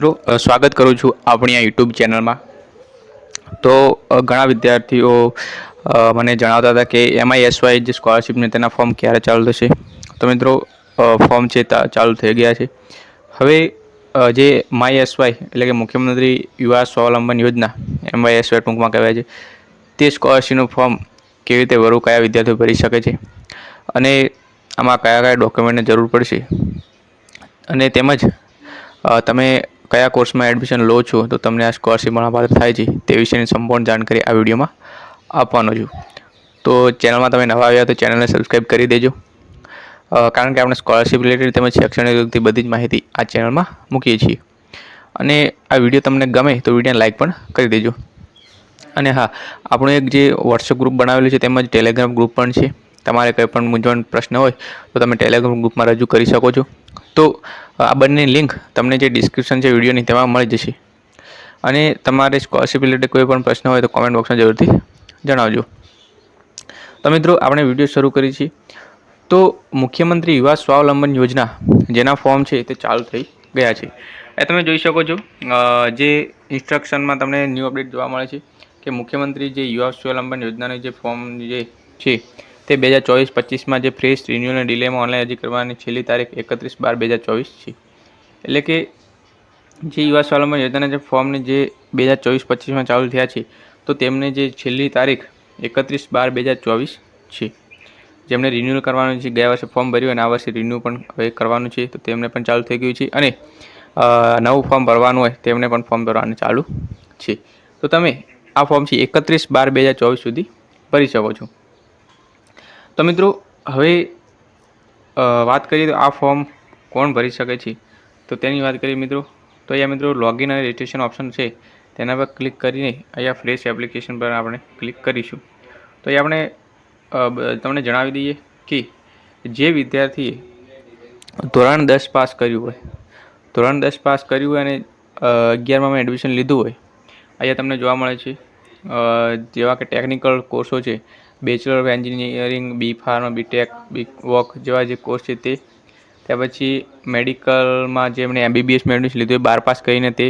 મિત્રો સ્વાગત કરું છું આપણી આ યુટ્યુબ ચેનલમાં. તો ઘણા વિદ્યાર્થીઓ મને જણાવતા હતા કે એમઆઈએસવાય જે સ્કોલરશિપને તેના ફોર્મ ક્યારે ચાલુ થશે. તો મિત્રો ફોર્મ છે ચાલુ થઈ ગયા છે. હવે જે માય એસવાય એટલે કે મુખ્યમંત્રી યુવા સ્વાવલંબન યોજના એમવાયએસવાય ટૂંકમાં કહેવાય છે, તે સ્કોલરશિપનું ફોર્મ કેવી રીતે ભરવું કયા વિદ્યાર્થીઓ ભરી શકે છે? અને આમાં કયા કયા ડોક્યુમેન્ટની જરૂર પડશે? અને તેમજ તમે કયા કોર્સમાં એડમિશન લો છો તો તમને આ સ્કોલરશિપ મળવાપાત્ર થાય છે તે વિશેની સંપૂર્ણ જાણકારી આ વિડીયોમાં આપવાનો છું. તો ચેનલમાં તમે નવા આવ્યા તો ચેનલને સબસ્ક્રાઈબ કરી દેજો. કારણ કે આપણે સ્કોલરશિપ રિલેટેડ તેમજ શૈક્ષણિક લગતી બધી જ માહિતી આ ચેનલમાં મૂકીએ છીએ. અને આ વીડિયો તમને ગમે તો વિડીયોને લાઇક પણ કરી દેજો. અને હા, આપણું એક જે વોટ્સઅપ ગ્રુપ બનાવેલું છે તેમજ ટેલિગ્રામ ગ્રુપ પણ છે. તમારે કંઈ પણ મૂંઝવણ પ્રશ્ન હોય તો તમે ટેલિગ્રામ ગ્રુપમાં રજૂ કરી શકો છો. તો આ બંને લિંક તમને જે ડિસ્ક્રિપ્શન છે વિડીયોની તેમાં મળી જશે. અને તમારે સ્કોલરશિપ રિલેટેડ કોઈ પણ પ્રશ્ન હોય તો કોમેન્ટ બોક્સમાં જરૂરથી જણાવજો. તો મિત્રો, આપણે વીડિયો શરૂ કરી છીએ તો મુખ્યમંત્રી યુવા સ્વાવલંબન યોજના, જેના ફોર્મ છે તે ચાલુ થઈ ગયા છે. એ તમે જોઈ શકો છો. જે ઇન્સ્ટ્રક્શનમાં તમને ન્યૂ અપડેટ જોવા મળે છે કે મુખ્યમંત્રી જે યુવા સ્વાવલંબન યોજનાનું જે ફોર્મ જે છે તે બે હજાર ચોવીસ પચીસમાં જે ફ્રેશ રિન્યુઅલ અને ડિલેમાં ઓનલાઈન અરજી કરવાની છેલ્લી તારીખ એકત્રીસ બાર બે હજાર ચોવીસ છે. એટલે કે જે યુવા સ્વાવલંબન યોજનાના જે ફોર્મને જે બે હજાર ચોવીસ પચીસમાં ચાલુ થયા છે, તો તેમને જે છેલ્લી તારીખ એકત્રીસ બાર બે હજાર ચોવીસ છે. જેમણે રિન્યુઅલ કરવાનું છે, ગયા વર્ષે ફોર્મ ભર્યું અને આ વર્ષે રિન્યુ પણ હવે કરવાનું છે, તો તેમને પણ ચાલુ થઈ ગયું છે અને નવું ફોર્મ ભરવાનું હોય તેમને પણ ફોર્મ ભરવાનું ચાલુ છે. તો તમે આ ફોર્મ છે એકત્રીસ બાર બે હજાર ચોવીસ સુધી ભરી શકો છો. તો મિત્રો, હવે વાત કરીએ તો આ ફોર્મ કોણ ભરી શકે છે? તો તેની વાત કરીએ મિત્રો, તો અહીંયા મિત્રો લોગિન અને રજિસ્ટ્રેશન ઓપ્શન છે. તેના પર ક્લિક કરીને અહીંયા ફ્રેશ એપ્લિકેશન પર આપણે ક્લિક કરીશું. તો એ આપણે તમને જણાવી દઈએ કે જે વિદ્યાર્થીએ ધોરણ દસ પાસ કર્યું હોય, ધોરણ દસ પાસ કર્યું હોય અને અગિયારમાં એડમિશન લીધું હોય, અહીંયા તમને જોવા મળે છે. જેવા કે ટેકનિકલ કોર્સો છે bachelor of engineering B pharm BTech B voc જેવા જે કોર્સ છે તે. ત્યાર પછી મેડિકલમાં જેમણે એમબીબીએસ મેળવ્યું એડમિશન લીધું હોય, બાર પાસ કરીને તે.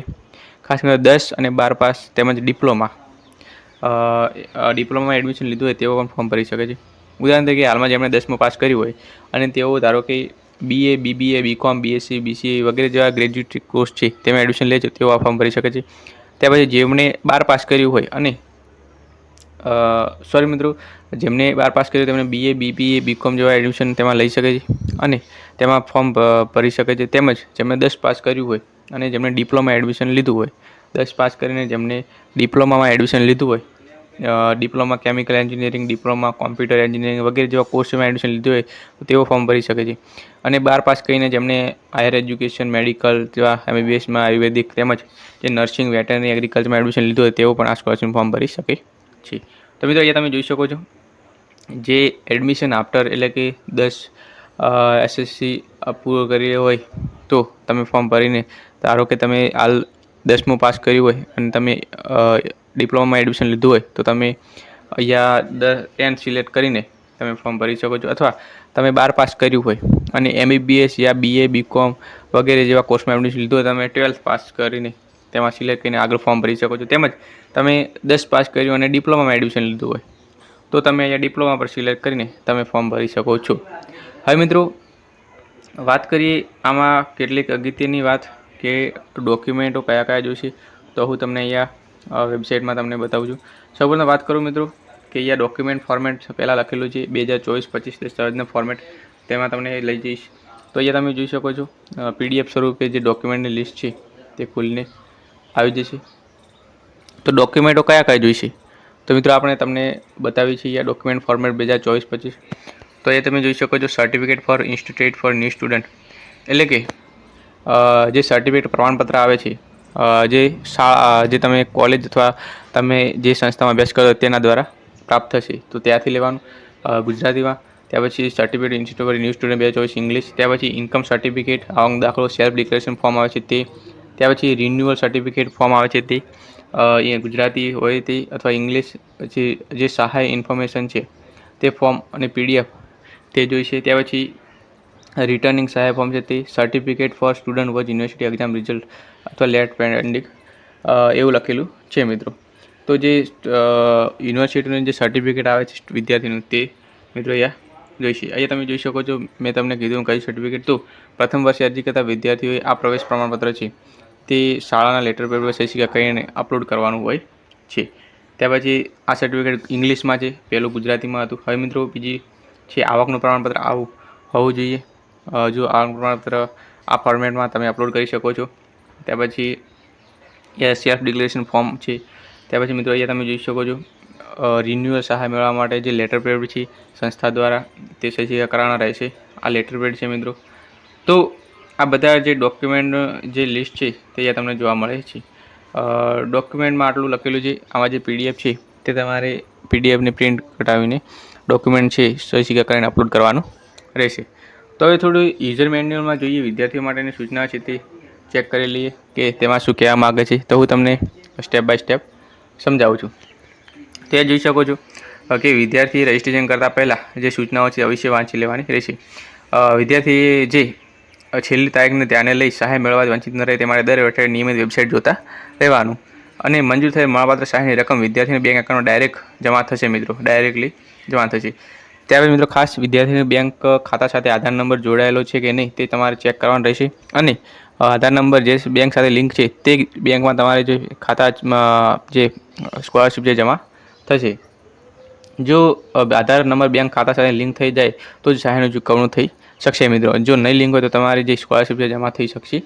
ખાસ કરીને દસ અને બાર પાસ તેમજ ડિપ્લોમા ડિપ્લોમામાં એડમિશન લીધું હોય તેઓ પણ ફોર્મ ભરી શકે છે. ઉદાહરણ તરીકે હાલમાં જેમણે દસમું પાસ કર્યું હોય, અને તેઓ ધારો કે BA BBA BCom BSc BCA વગેરે જેવા ગ્રેજ્યુએટ કોર્સ છે, તેમાં એડમિશન લે છે તેઓ આ ફોર્મ ભરી શકે છે. ત્યાર પછી જેમણે બાર પાસ કર્યું હોય અને સોરી મિત્રો, જેમને બાર પાસ કર્યું તેમણે બીએ બીપીએ બીકોમ જેવા એડમિશન તેમાં લઈ શકે છે અને તેમાં ફોર્મ ભરી શકે છે. તેમજ જેમણે દસ પાસ કર્યું હોય અને જેમણે ડિપ્લોમા એડમિશન લીધું હોય, દસ પાસ કરીને જેમણે ડિપ્લોમામાં એડમિશન લીધું હોય diploma chemical engineering diploma computer engineering વગેરે જેવા કોર્સમાં એડમિશન લીધું હોય, તો તેઓ ફોર્મ ભરી શકે છે. અને બાર પાસ કરીને જેમણે હાયર એજ્યુકેશન મેડિકલ જેવા એમબીબીએસમાં આયુર્વેદિક તેમજ જે નર્સિંગ વેટરનરી એગ્રીકલ્ચરમાં એડમિશન લીધું હોય, તેઓ પણ આ સ્કોલરશિપ ફોર્મ ભરી શકે છે. તો મિત્રો અહીંયા તમે જોઈ શકો છો જે એડમિશન આફ્ટર એટલે કે દસ એસએસસી પૂરો રહ્યો હોય તો તમે ફોર્મ ભરીને ધારો કે તમે હાલ દસમું પાસ કર્યું હોય અને તમે ડિપ્લોમામાં એડમિશન લીધું હોય તો તમે અહીંયા દસ ટેન્થ સિલેક્ટ કરીને તમે ફોર્મ ભરી શકો છો અથવા તમે બાર પાસ કર્યું હોય અને એમબીબીએસ યા બીએ બીકોમ વગેરે જેવા કોર્સમાં એડમિશન લીધું હોય તમે ટ્વેલ્થ પાસ કરીને તેમાં સિલેક્ટ કરીને આગળ ફોર્મ ભરી શકો છો. તેમજ તમે દસ પાસ કર્યું અને ડિપ્લોમામાં એડમિશન લીધું હોય, તો તમે અહીંયા ડિપ્લોમા પર સિલેક્ટ કરીને તમે ફોર્મ ભરી શકો છો. હવે મિત્રો, વાત કરીએ આમાં કેટલીક અગત્યની વાત કે ડોક્યુમેન્ટો કયા કયા જોઈશે તો હું તમને અહીંયા વેબસાઇટમાં તમને બતાવું છું. સૌપ્રથમ વાત કરું મિત્રો, કે અહીંયા ડોક્યુમેન્ટ ફોર્મેટ પહેલાં લખેલું છે, બે હજાર ચોવીસ, પચીસ દસ્તાવેજના ફોર્મેટ તેમાં તમને લઈ જઈશ. તો અહીંયા તમે જોઈ શકો છો પીડીએફ સ્વરૂપે જે ડોક્યુમેન્ટની લિસ્ટ છે, તે ખુલીને આવી જશે. તો ડોક્યુમેન્ટો કયા કયા જોઈશે? તો મિત્રો આપણે તમને બતાવી છે અહીંયા ડોક્યુમેન્ટ ફોર્મેટ બે હજાર ચોવીસ પચીસ. તો એ તમે જોઈ શકો છો certificate for institute for new student એટલે કે જે સર્ટિફિકેટ પ્રમાણપત્ર આવે છે જે શાળા જે તમે કોલેજ અથવા તમે જે સંસ્થામાં અભ્યાસ કરો તેના દ્વારા પ્રાપ્ત થશે. તો ત્યાંથી લેવાનું ગુજરાતીમાં. ત્યાર પછી સર્ટિફિકેટ ઇન્સ્ટિટ્યૂટ ન્યૂ સ્ટુડન્ટ બે હજાર ચોવીસ ઇંગ્લિશ ત્યાર પછી ઇન્કમ સર્ટિફિકેટ આવક દાખલો સેલ્ફ ડિક્લેરેશન ફોર્મ આવે છે તે ત્યાર પછી રિન્યુઅલ સર્ટિફિકેટ ફોર્મ આવે છે તે. અહીંયા ગુજરાતી હોય તે અથવા ઇંગ્લિશ પછી જે સહાય ઇન્ફોર્મેશન છે તે ફોર્મ અને પીડીએફ તે જોઈશે. ત્યાર પછી રિટર્નિંગ સહાય ફોર્મ છે તે. Certificate for student was university exam result અથવા લેટ પેન્ડિંગ એવું લખેલું છે મિત્રો. તો જે યુનિવર્સિટીનું જે સર્ટિફિકેટ આવે છે વિદ્યાર્થીનું તે મિત્રો અહીંયા જોઈશે. અહીંયા તમે જોઈ શકો છો, મેં તમને કીધું કયું સર્ટિફિકેટ તો. પ્રથમ વર્ષે અરજી કરતા વિદ્યાર્થીઓએ આ પ્રવેશ પ્રમાણપત્ર છે. તે શાળાના લેટર પેડ પર સહી કરીને અપલોડ કરવાનું હોય છે. ત્યાર પછી આ સર્ટિફિકેટ ઇંગ્લિશમાં છે, પહેલું ગુજરાતીમાં હતું. હવે મિત્રો બીજી છે, આવકનું પ્રમાણપત્ર આવું હોવું જોઈએ. જો આવકનું પ્રમાણપત્ર આ ફોર્મેટમાં તમે અપલોડ કરી શકો છો. ત્યાર પછી સેલ્ફ ડિક્લેરેશન ફોર્મ છે. ત્યાર પછી મિત્રો અહીંયા તમે જોઈ શકો છો રિન્યુઅલ સહાય મેળવવા માટે જે લેટર પેડ છે, સંસ્થા દ્વારા તે સહી કરાવવાના રહેશે. આ લેટર પેડ છે મિત્રો. તો આ બધા જે ડોક્યુમેન્ટ જે લિસ્ટ છે, તે તમને જોવા મળે છે. ડોક્યુમેન્ટમાં આટલું લખેલું છે, આમાં જે પીડીએફ છે, તે તમારે પીડીએફને પ્રિન્ટ કઢાવીને ડોક્યુમેન્ટ છે, સહી કરીને અપલોડ કરવાનું રહેશે. તો હવે થોડું યુઝર મેન્યુઅલમાં જોઈએ, વિદ્યાર્થીઓ માટેની સૂચના છે તે ચેક કરી લઈએ કે તેમાં શું કહેવા માગે છે. તો હું તમને સ્ટેપ બાય સ્ટેપ સમજાવું છું. તે જોઈ શકો છો કે વિદ્યાર્થી રજિસ્ટ્રેશન કરતાં પહેલાં જે સૂચનાઓ છે, અવશ્ય વાંચી લેવાની રહેશે. વિદ્યાર્થીએ જે છેલ્લી તારીખને ધ્યાને લઈ સહાય મેળવવા વંચિત ન રહે તે માટે દર અઠવાડિયે નિયમિત વેબસાઇટ જોતા રહેવાનું. અને મંજૂર થયેલ મળપાત્ર સહાયની રકમ વિદ્યાર્થીના બેંક એકાઉન્ટમાં ડાયરેક્ટ જમા થશે મિત્રો, ડાયરેક્ટલી જમા થશે. ત્યારે મિત્રો ખાસ વિદ્યાર્થીના બેંક ખાતા સાથે આધાર નંબર જોડાયેલો છે કે નહીં તે તમારે ચેક કરવાનો રહેશે. અને આધાર નંબર જે બેંક સાથે લિંક છે તે બેંકમાં તમારે જે ખાતા જે સ્કોલરશિપ જે જમા થશે. જો આધાર નંબર બેંક ખાતા સાથે લિંક થઈ જાય તો જ સહાયનું ચૂકવણું થઈ શકશે મિત્રો. જો નહીં લિંક હોય તો તમારી જે સ્કોલરશિપ છે જમા થઈ શકશે.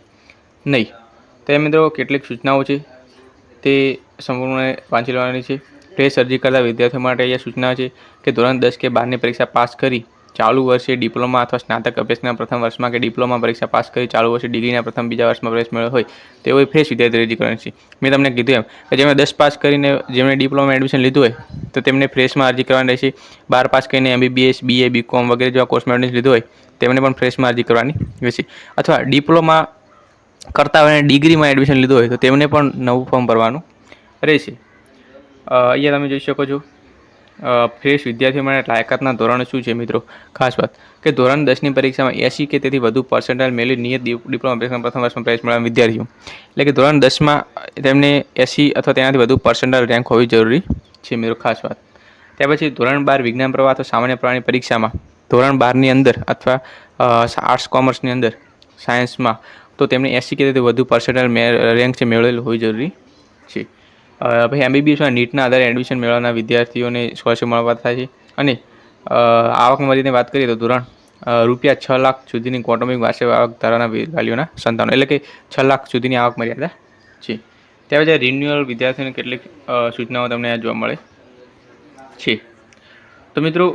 નહીં તો મિત્રો કેટલીક સૂચનાઓ છે. તે સંપૂર્ણ વાંચી લેવાની છે. ફ્રેશ અરજી કરતા વિદ્યાર્થીઓ માટે અહીંયા સૂચના છે કે ધોરણ દસ કે બારની પરીક્ષા પાસ કરી ચાલુ વર્ષે ડિપ્લોમા અથવા સ્નાતક અભ્યાસના પ્રથમ વર્ષમાં કે ડિપ્લોમા પરીક્ષા પાસ કરી ચાલુ વર્ષે ડિગ્રીના પ્રથમ બીજા વર્ષમાં પ્રવેશ મેળવ્યો હોય, તેઓએ ફ્રેશ વિદ્યાર્થી અરજી કરવાની છે. મેં તમને કીધું એમ કે જેમણે દસ પાસ કરીને જેમણે ડિપ્લોમા એડમિશન લીધું હોય, તો તેમને ફ્રેશમાં અરજી કરવાની રહેશે. બાર પાસ કરીને એમબીબીએસ બીએ બીકોમ વગેરે જેવા કોર્સમાં એડમિશન લીધું હોય તેમને પણ ફ્રેશમાં અરજી કરવાની રહેશે અથવા ડિપ્લોમા કરતા હોય ડિગ્રીમાં એડમિશન લીધું હોય તો તેમને પણ નવું ફોર્મ ભરવાનું રહેશે. અહીંયા તમે જોઈ શકો છો. ફ્રેશ વિદ્યાર્થીઓ માટે લાયકાતના ધોરણ શું છે મિત્રો? ખાસ વાત કે ધોરણ દસની પરીક્ષામાં એંસી કે તેથી વધુ પર્સન્ટેજ મેળવી નિયત ડિપ- ડિપ્લોમા અભ્યાસક્રમ પ્રથમ વર્ષમાં પ્રવેશ મેળવવા વિદ્યાર્થીઓ. એટલે કે ધોરણ દસમાં તેમને એંસી અથવા તેનાથી વધુ પર્સન્ટેજ રેન્ક હોવી જરૂરી છે મિત્રો, ખાસ વાત. ત્યાર પછી ધોરણ બાર વિજ્ઞાન પ્રવાહ અથવા સામાન્ય પ્રવાહની પરીક્ષામાં ધોરણ બારની અંદર અથવા આર્ટ્સ કોમર્સની અંદર સાયન્સમાં તો તેમણે એસી કે તેથી વધુ પર્સન્ટાઇલ રેન્ક છે મેળવેલું હોવી જરૂરી છે. પછી એમબીબીએસમાં નીટના આધારે એડમિશન મેળવવાના વિદ્યાર્થીઓને સ્કોલરશિપ મળવા થાય છે. અને આવક મર્યાદાની વાત કરીએ તો ધોરણ રૂપિયા છ લાખ સુધીની કૌટુંબિક વાર્ષિક આવક ધારાના વાલીઓના સંતાનો એટલે કે છ લાખ સુધીની આવક મર્યાદા છે. ત્યાર પછી રિન્યુઅલ વિદ્યાર્થીઓને કેટલીક સૂચનાઓ તમને આ જોવા મળે છે. તો મિત્રો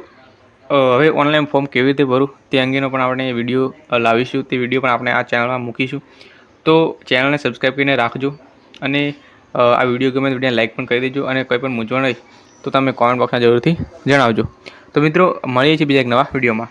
હવે ઓનલાઈન ફોર્મ કેવી રીતે ભરું તે અંગેનો પણ આપણે વીડિયો લાવીશું. તે વીડિયો પણ આપણે આ ચેનલમાં મૂકીશું. તો ચેનલને સબસ્ક્રાઈબ કરીને રાખજો અને આ વીડિયો ગમે તો વિડીયોને લાઈક પણ કરી દેજો અને કોઈ પણ મૂંઝવણ હોય તો તમે કોમેન્ટ બોક્સમાં જરૂરથી જણાવજો. તો મિત્રો, મળીએ છીએ બીજા એક નવા વિડીયોમાં